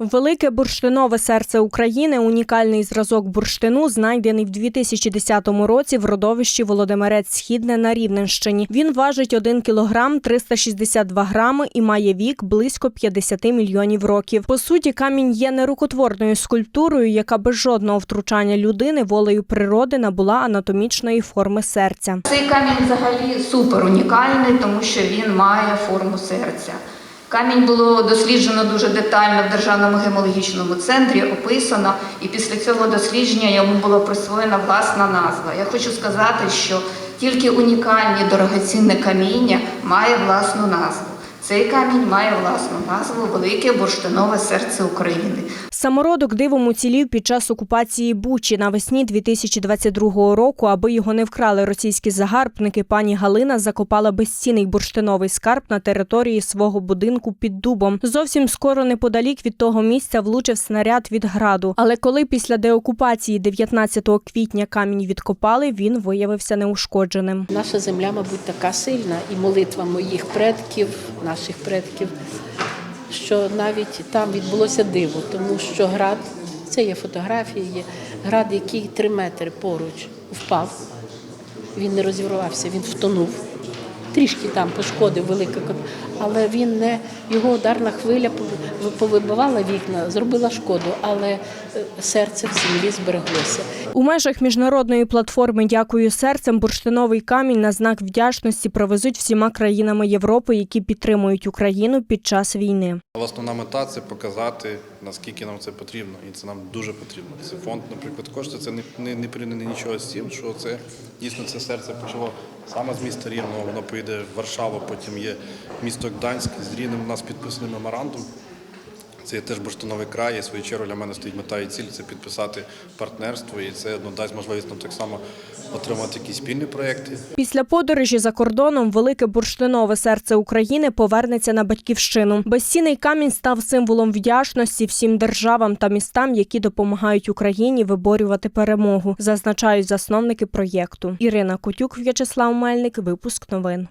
Велике бурштинове серце України унікальний зразок бурштину, знайдений в 2010 році в родовищі Володимирець Східне на Рівненщині. Він важить 1 кілограм 362 грами і має вік близько 50 мільйонів років. По суті, камінь є нерукотворною скульптурою, яка без жодного втручання людини волею природи набула анатомічної форми серця. Цей камінь взагалі супер унікальний, тому що він має форму серця. Камінь було досліджено дуже детально в Державному гемологічному центрі, описано, і після цього дослідження йому була присвоєна власна назва. Я хочу сказати, що тільки унікальні дорогоцінне каміння має власну назву. Цей камінь має власну назву Велике бурштинове серце України. Самородок дивом уцілів під час окупації Бучі навесні 2022 року. Аби його не вкрали російські загарбники, пані Галина закопала безцінний бурштиновий скарб на території свого будинку під дубом. Зовсім скоро неподалік від того місця влучив снаряд від граду. Але коли після деокупації 19 квітня камінь відкопали, він виявився неушкодженим. Наша земля, мабуть, така сильна, і молитва моїх предків, наших предків, що навіть там відбулося диво, тому що град, це є фотографії, є град, який три метри поруч впав. Він не розірвався, він втонув. Трішки там пошкодив велика, але він не його ударна хвиля повибивала вікна, зробила шкоду, але е, серце в землі збереглося. У межах міжнародної платформи Дякую серцем бурштиновий камінь на знак вдячності провезуть всіма країнами Європи, які підтримують Україну під час війни. Основна мета це показати, наскільки нам це потрібно, і це нам дуже потрібно. Це фонд, наприклад, кошти. Це не, не, не порівняно нічого з тим, що це дійсно це серце почало саме з міста Рівного. Воно поїде в Варшаву, потім є місто Гданськ. З Рівним у нас підписаний меморандум. Це є теж бурштиновий край, і в свою чергу для мене стоїть мета і ціль це підписати партнерство, і це ну, дасть можливість нам так само отримати якісь спільні проекти. Після подорожі за кордоном велике бурштинове серце України повернеться на батьківщину. Безцінний камінь став символом вдячності всім державам та містам, які допомагають Україні виборювати перемогу, зазначають засновники проєкту. Ірина Котюк, В'ячеслав Мельник, випуск новин.